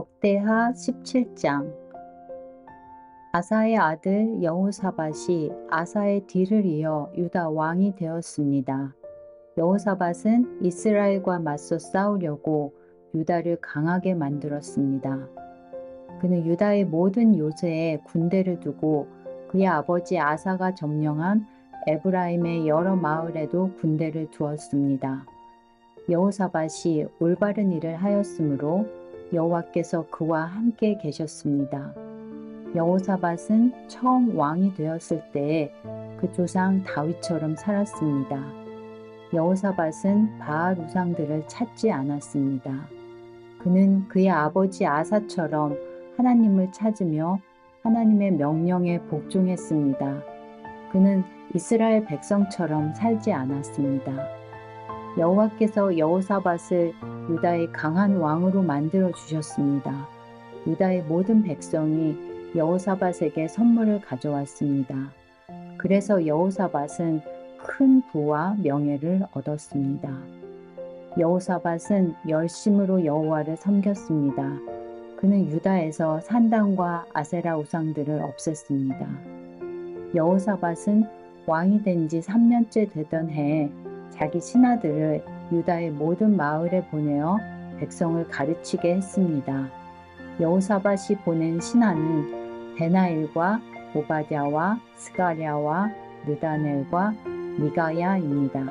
역대하 17장 아사의 아들 여호사밧이 아사의 뒤를 이어 유다 왕이 되었습니다. 여호사밧은 이스라엘과 맞서 싸우려고 유다를 강하게 만들었습니다. 그는 유다의 모든 요새에 군대를 두고 그의 아버지 아사가 점령한 에브라임의 여러 마을에도 군대를 두었습니다. 여호사밧이 올바른 일을 하였으므로 여호와께서 그와 함께 계셨습니다. 여호사밧은 처음 왕이 되었을 때에 그 조상 다윗처럼 살았습니다. 여호사밧은 바알 우상들을 찾지 않았습니다. 그는 그의 아버지 아사처럼 하나님을 찾으며 하나님의 명령에 복종했습니다. 그는 이스라엘 백성처럼 살지 않았습니다. 여호와께서 여호사밧을 유다의 강한 왕으로 만들어 주셨습니다. 유다의 모든 백성이 여호사밧에게 선물을 가져왔습니다. 그래서 여호사밧은 큰 부와 명예를 얻었습니다. 여호사밧은 열심으로 여호와를 섬겼습니다. 그는 유다에서 산당과 아세라 우상들을 없앴습니다. 여호사밧은 왕이 된 지 3년째 되던 해에 자기 신하들을 유다의 모든 마을에 보내어 백성을 가르치게 했습니다. 여호사밧이 보낸 신하는 베나일과 오바댜와 스가랴와 느다넬과 미가야입니다.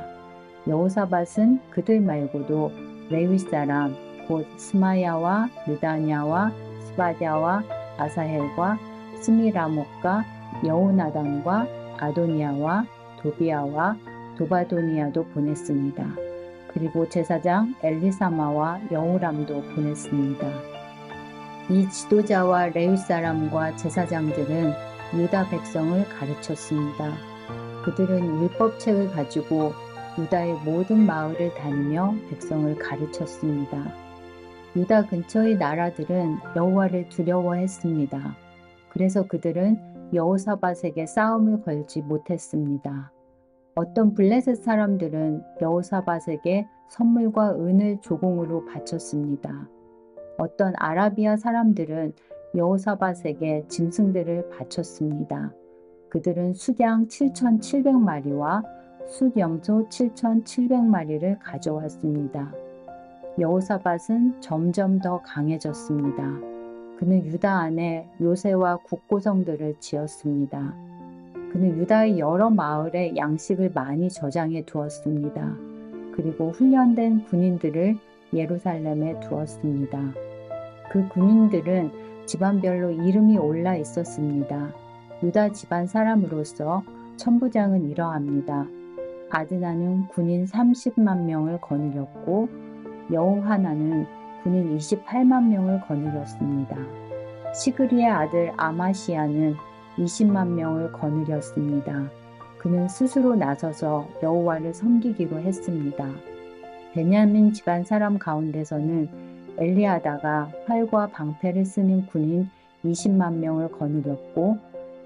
여호사밧은 그들 말고도 레위 사람 곧 스마야와 느다냐와 스바랴와 아사헬과 스미라목과 여호나단과 아도니아와 도비아와 도바도니아도 보냈습니다. 그리고 제사장 엘리사마와 여호람도 보냈습니다. 이 지도자와 레위 사람과 제사장들은 유다 백성을 가르쳤습니다. 그들은 율법책을 가지고 유다의 모든 마을을 다니며 백성을 가르쳤습니다. 유다 근처의 나라들은 여호와를 두려워했습니다. 그래서 그들은 여호사밧에게 싸움을 걸지 못했습니다. 어떤 블레셋 사람들은 여호사밧에게 선물과 은을 조공으로 바쳤습니다. 어떤 아라비아 사람들은 여호사밧에게 짐승들을 바쳤습니다. 그들은 수량 7,700마리와 숫염소 7,700마리를 가져왔습니다. 여호사밧은 점점 더 강해졌습니다. 그는 유다 안에 요새와 국고성들을 지었습니다. 그는 유다의 여러 마을에 양식을 많이 저장해 두었습니다. 그리고 훈련된 군인들을 예루살렘에 두었습니다. 그 군인들은 집안별로 이름이 올라 있었습니다. 유다 집안 사람으로서 천부장은 이러합니다. 아드나는 군인 30만 명을 거느렸고 여호하나는 군인 28만 명을 거느렸습니다. 시그리의 아들 아마시아는 20만 명을 거느렸습니다. 그는 스스로 나서서 여호와를 섬기기로 했습니다. 베냐민 집안 사람 가운데서는 엘리아다가 활과 방패를 쓰는 군인 20만 명을 거느렸고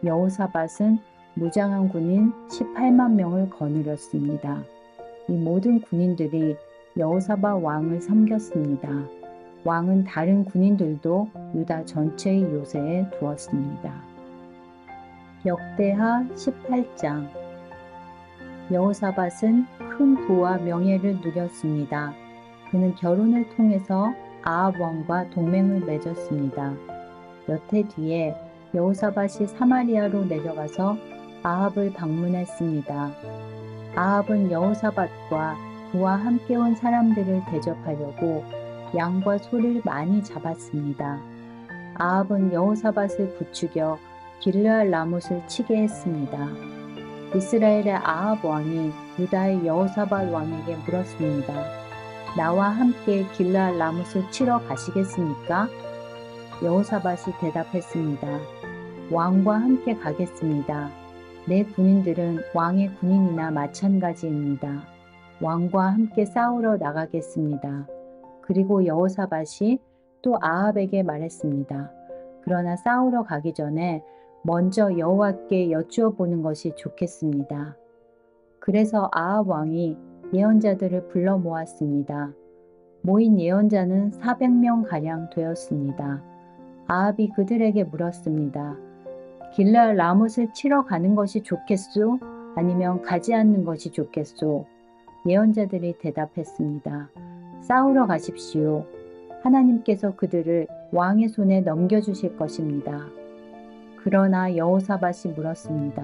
여호사밧은 무장한 군인 18만 명을 거느렸습니다. 이 모든 군인들이 여호사밧 왕을 섬겼습니다. 왕은 다른 군인들도 유다 전체의 요새에 두었습니다. 역대하 18장 여호사밧은 큰 부와 명예를 누렸습니다. 그는 결혼을 통해서 아합 왕과 동맹을 맺었습니다. 몇 해 뒤에 여호사밧이 사마리아로 내려가서 아합을 방문했습니다. 아합은 여호사밧과 그와 함께 온 사람들을 대접하려고 양과 소를 많이 잡았습니다. 아합은 여호사밧을 부추겨 길르알 라못을 치게 했습니다. 이스라엘의 아합 왕이 유다의 여호사밧 왕에게 물었습니다. 나와 함께 길르알 라못을 치러 가시겠습니까? 여호사밧이 대답했습니다. 왕과 함께 가겠습니다. 내 군인들은 왕의 군인이나 마찬가지입니다. 왕과 함께 싸우러 나가겠습니다. 그리고 여호사밧이 또 아합에게 말했습니다. 그러나 싸우러 가기 전에 먼저 여호와께 여쭈어 보는 것이 좋겠습니다. 그래서 아합 왕이 예언자들을 불러 모았습니다. 모인 예언자는 400명 가량 되었습니다. 아합이 그들에게 물었습니다. 길라 라못을 치러 가는 것이 좋겠소? 아니면 가지 않는 것이 좋겠소? 예언자들이 대답했습니다. 싸우러 가십시오. 하나님께서 그들을 왕의 손에 넘겨주실 것입니다. 그러나 여호사밧이 물었습니다.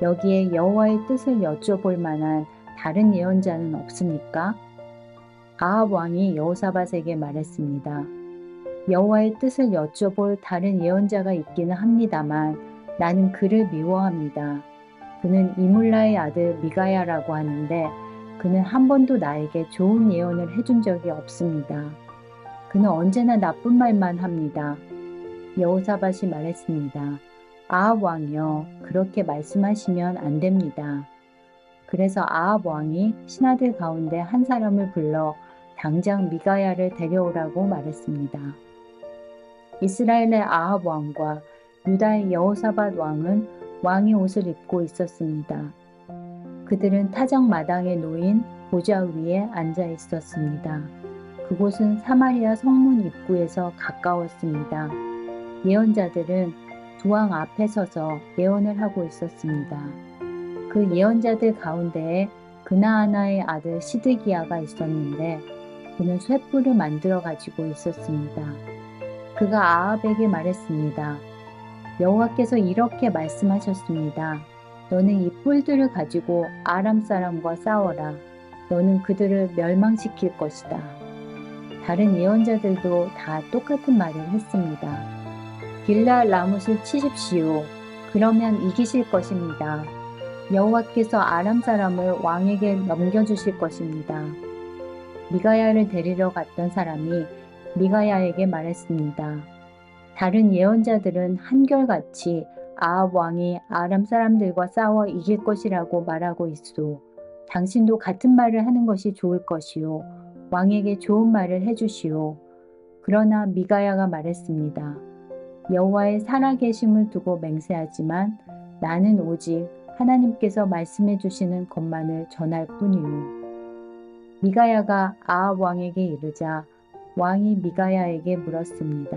여기에 여호와의 뜻을 여쭤볼 만한 다른 예언자는 없습니까? 아합 왕이 여호사밧에게 말했습니다. 여호와의 뜻을 여쭤볼 다른 예언자가 있기는 합니다만 나는 그를 미워합니다. 그는 이물라의 아들 미가야라고 하는데 그는 한 번도 나에게 좋은 예언을 해준 적이 없습니다. 그는 언제나 나쁜 말만 합니다. 여호사밧이 말했습니다. 아합 왕이여 그렇게 말씀하시면 안 됩니다. 그래서 아합 왕이 신하들 가운데 한 사람을 불러 당장 미가야를 데려오라고 말했습니다. 이스라엘의 아합 왕과 유다의 여호사밧 왕은 왕의 옷을 입고 있었습니다. 그들은 타작 마당에 놓인 보좌 위에 앉아 있었습니다. 그곳은 사마리아 성문 입구에서 가까웠습니다. 예언자들은 두왕 앞에 서서 예언을 하고 있었습니다. 그 예언자들 가운데에 그나하나의 아들 시드기야가 있었는데 그는 쇠뿔을 만들어 가지고 있었습니다. 그가 아합에게 말했습니다. 여호와께서 이렇게 말씀하셨습니다. 너는 이 뿔들을 가지고 아람 사람과 싸워라. 너는 그들을 멸망시킬 것이다. 다른 예언자들도 다 똑같은 말을 했습니다. 길라 라못을 치십시오. 그러면 이기실 것입니다. 여호와께서 아람 사람을 왕에게 넘겨주실 것입니다. 미가야를 데리러 갔던 사람이 미가야에게 말했습니다. 다른 예언자들은 한결같이 아합 왕이 아람 사람들과 싸워 이길 것이라고 말하고 있소. 당신도 같은 말을 하는 것이 좋을 것이요. 왕에게 좋은 말을 해주시오. 그러나 미가야가 말했습니다. 여호와의 살아계심을 두고 맹세하지만 나는 오직 하나님께서 말씀해 주시는 것만을 전할 뿐이요. 미가야가 아합 왕에게 이르자 왕이 미가야에게 물었습니다.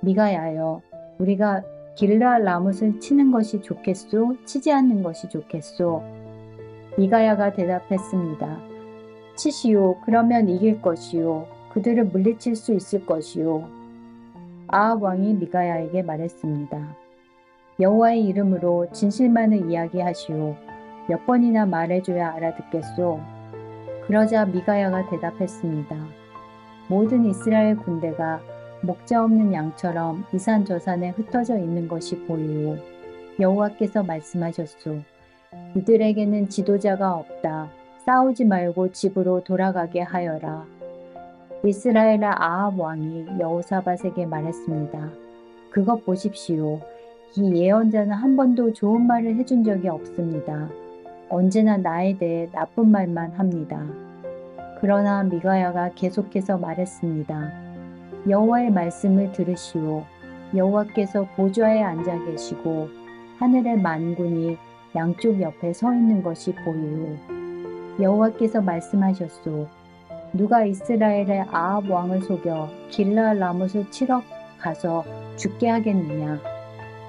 미가야여, 우리가 길라 라못을 치는 것이 좋겠소? 치지 않는 것이 좋겠소? 미가야가 대답했습니다. 치시오. 그러면 이길 것이요. 그들을 물리칠 수 있을 것이요. 아합 왕이 미가야에게 말했습니다. 여호와의 이름으로 진실만을 이야기하시오. 몇 번이나 말해줘야 알아듣겠소. 그러자 미가야가 대답했습니다. 모든 이스라엘 군대가 목자 없는 양처럼 이산저산에 흩어져 있는 것이 보이오. 여호와께서 말씀하셨소. 이들에게는 지도자가 없다. 싸우지 말고 집으로 돌아가게 하여라. 이스라엘의 아합 왕이 여호사밧에게 말했습니다. 그것 보십시오. 이 예언자는 한 번도 좋은 말을 해준 적이 없습니다. 언제나 나에 대해 나쁜 말만 합니다. 그러나 미가야가 계속해서 말했습니다. 여호와의 말씀을 들으시오. 여호와께서 보좌에 앉아 계시고 하늘의 만군이 양쪽 옆에 서 있는 것이 보이오. 여호와께서 말씀하셨소. 누가 이스라엘의 아합 왕을 속여 길라 라못을 치러 가서 죽게 하겠느냐.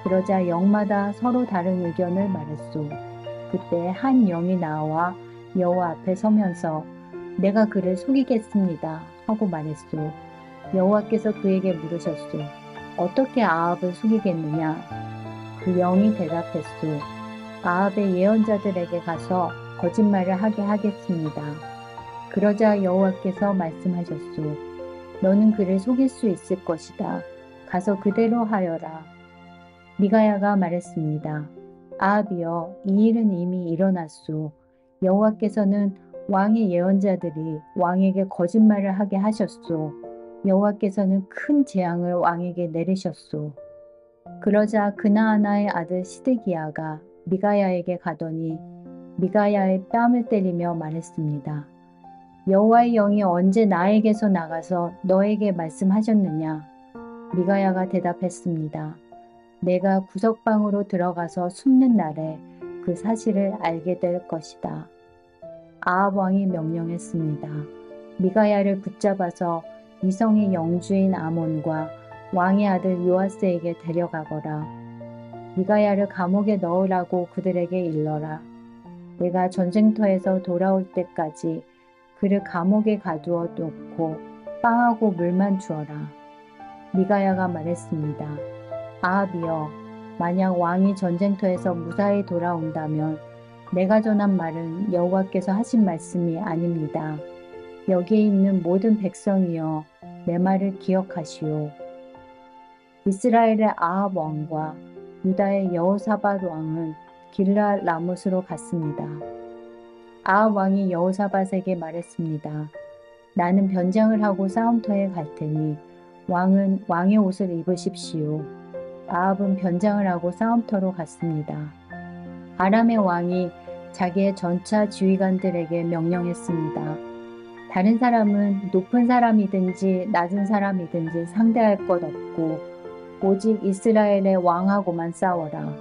그러자 영마다 서로 다른 의견을 말했소. 그때 한 영이 나와 여호와 앞에 서면서 내가 그를 속이겠습니다 하고 말했소. 여호와께서 그에게 물으셨소. 어떻게 아합을 속이겠느냐? 그 영이 대답했소. 아합의 예언자들에게 가서 거짓말을 하게 하겠습니다. 그러자 여호와께서 말씀하셨소. 너는 그를 속일 수 있을 것이다. 가서 그대로 하여라. 미가야가 말했습니다. 아합이여, 이 일은 이미 일어났소. 여호와께서는 왕의 예언자들이 왕에게 거짓말을 하게 하셨소. 여호와께서는 큰 재앙을 왕에게 내리셨소. 그러자 그나하나의 아들 시드기야가 미가야에게 가더니 미가야의 뺨을 때리며 말했습니다. 여호와의 영이 언제 나에게서 나가서 너에게 말씀하셨느냐? 미가야가 대답했습니다. 내가 구석방으로 들어가서 숨는 날에 그 사실을 알게 될 것이다. 아합 왕이 명령했습니다. 미가야를 붙잡아서 이성의 영주인 아몬과 왕의 아들 요아스에게 데려가거라. 미가야를 감옥에 넣으라고 그들에게 일러라. 내가 전쟁터에서 돌아올 때까지 그를 감옥에 가두어 놓고 빵하고 물만 주어라. 미가야가 말했습니다. 아합이여, 만약 왕이 전쟁터에서 무사히 돌아온다면 내가 전한 말은 여호와께서 하신 말씀이 아닙니다. 여기에 있는 모든 백성이여 내 말을 기억하시오. 이스라엘의 아합 왕과 유다의 여호사밧 왕은 길라 라못으로 갔습니다. 아합 왕이 여호사밧에게 말했습니다. 나는 변장을 하고 싸움터에 갈 테니 왕은 왕의 옷을 입으십시오. 아합은 변장을 하고 싸움터로 갔습니다. 아람의 왕이 자기의 전차 지휘관들에게 명령했습니다. 다른 사람은 높은 사람이든지 낮은 사람이든지 상대할 것 없고 오직 이스라엘의 왕하고만 싸워라.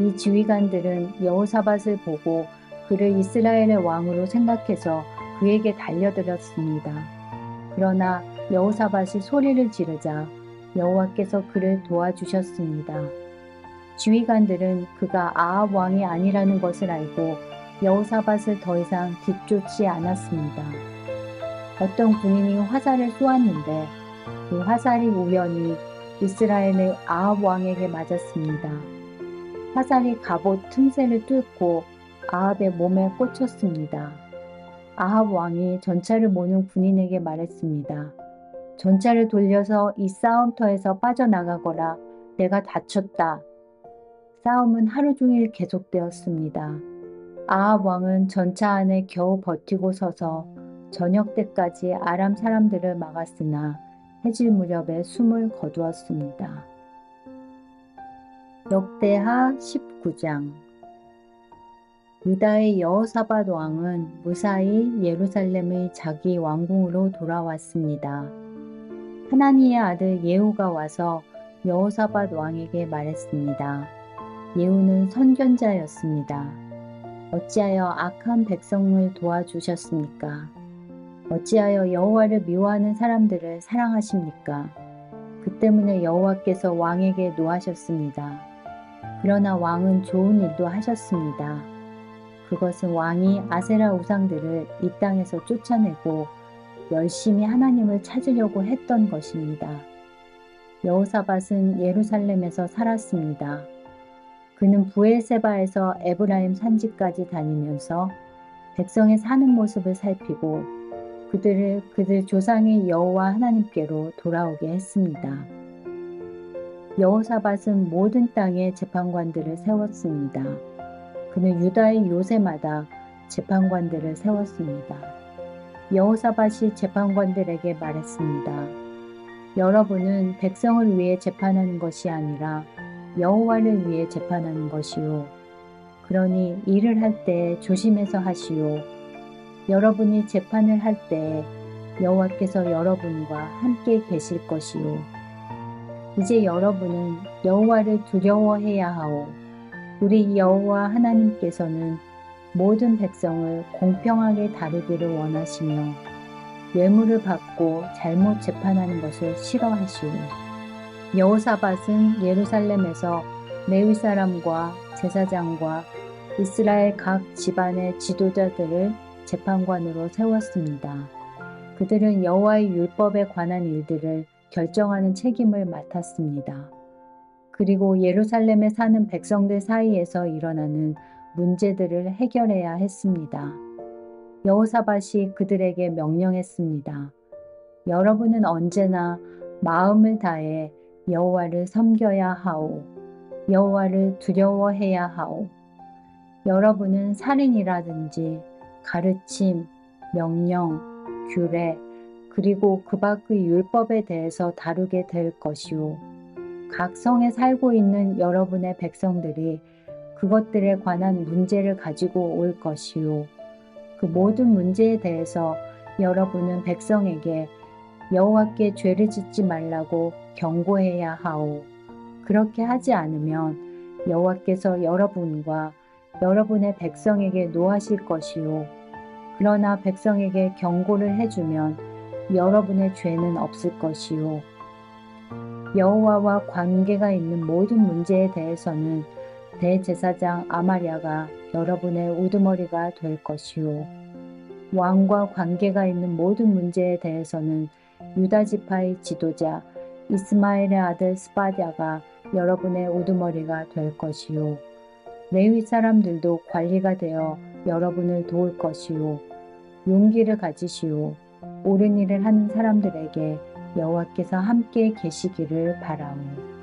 이 지휘관들은 여호사밧을 보고 그를 이스라엘의 왕으로 생각해서 그에게 달려들었습니다. 그러나 여호사밧이 소리를 지르자 여호와께서 그를 도와주셨습니다. 지휘관들은 그가 아합 왕이 아니라는 것을 알고 여호사밧을 더 이상 뒤쫓지 않았습니다. 어떤 군인이 화살을 쏘았는데 그 화살이 우연히 이스라엘의 아합 왕에게 맞았습니다. 화살이 갑옷 틈새를 뚫고 아합의 몸에 꽂혔습니다. 아합 왕이 전차를 모는 군인에게 말했습니다. 전차를 돌려서 이 싸움터에서 빠져나가거라 내가 다쳤다. 싸움은 하루 종일 계속되었습니다. 아합 왕은 전차 안에 겨우 버티고 서서 저녁 때까지 아람 사람들을 막았으나 해질 무렵에 숨을 거두었습니다. 역대하 19장 유다의 여호사밧 왕은 무사히 예루살렘의 자기 왕궁으로 돌아왔습니다. 하나니의 아들 예후가 와서 여호사밧 왕에게 말했습니다. 예후는 선견자였습니다. 어찌하여 악한 백성을 도와주셨습니까? 어찌하여 여호와를 미워하는 사람들을 사랑하십니까? 그 때문에 여호와께서 왕에게 노하셨습니다. 그러나 왕은 좋은 일도 하셨습니다. 그것은 왕이 아세라 우상들을 이 땅에서 쫓아내고 열심히 하나님을 찾으려고 했던 것입니다. 여호사밧은 예루살렘에서 살았습니다. 그는 부엘세바에서 에브라임 산지까지 다니면서 백성의 사는 모습을 살피고 그들을 그들 조상의 여호와 하나님께로 돌아오게 했습니다. 여호사밧은 모든 땅에 재판관들을 세웠습니다. 그는 유다의 요새마다 재판관들을 세웠습니다. 여호사밧이 재판관들에게 말했습니다. 여러분은 백성을 위해 재판하는 것이 아니라 여호와를 위해 재판하는 것이요. 그러니 일을 할 때 조심해서 하시오. 여러분이 재판을 할 때 여호와께서 여러분과 함께 계실 것이요. 이제 여러분은 여호와를 두려워해야 하오. 우리 여호와 하나님께서는 모든 백성을 공평하게 다루기를 원하시며 뇌물을 받고 잘못 재판하는 것을 싫어하시오. 여호사밧은 예루살렘에서 레위 사람과 제사장과 이스라엘 각 집안의 지도자들을 재판관으로 세웠습니다. 그들은 여호와의 율법에 관한 일들을 결정하는 책임을 맡았습니다. 그리고 예루살렘에 사는 백성들 사이에서 일어나는 문제들을 해결해야 했습니다. 여호사밧이 그들에게 명령했습니다. 여러분은 언제나 마음을 다해 여호와를 섬겨야 하오. 여호와를 두려워해야 하오. 여러분은 살인이라든지 가르침, 명령, 규례, 그리고 그 밖의 율법에 대해서 다루게 될 것이오. 각 성에 살고 있는 여러분의 백성들이 그것들에 관한 문제를 가지고 올 것이요. 그 모든 문제에 대해서 여러분은 백성에게 여호와께 죄를 짓지 말라고 경고해야 하오. 그렇게 하지 않으면 여호와께서 여러분과 여러분의 백성에게 노하실 것이요. 그러나 백성에게 경고를 해주면 여러분의 죄는 없을 것이요. 여호와와 관계가 있는 모든 문제에 대해서는 대제사장 아마랴가 여러분의 우두머리가 될 것이요. 왕과 관계가 있는 모든 문제에 대해서는 유다 지파의 지도자 이스마엘의 아들 스바랴가 여러분의 우두머리가 될 것이요. 레위 사람들도 관리가 되어 여러분을 도울 것이요. 용기를 가지시오. 옳은 일을 하는 사람들에게 여호와께서 함께 계시기를 바라오.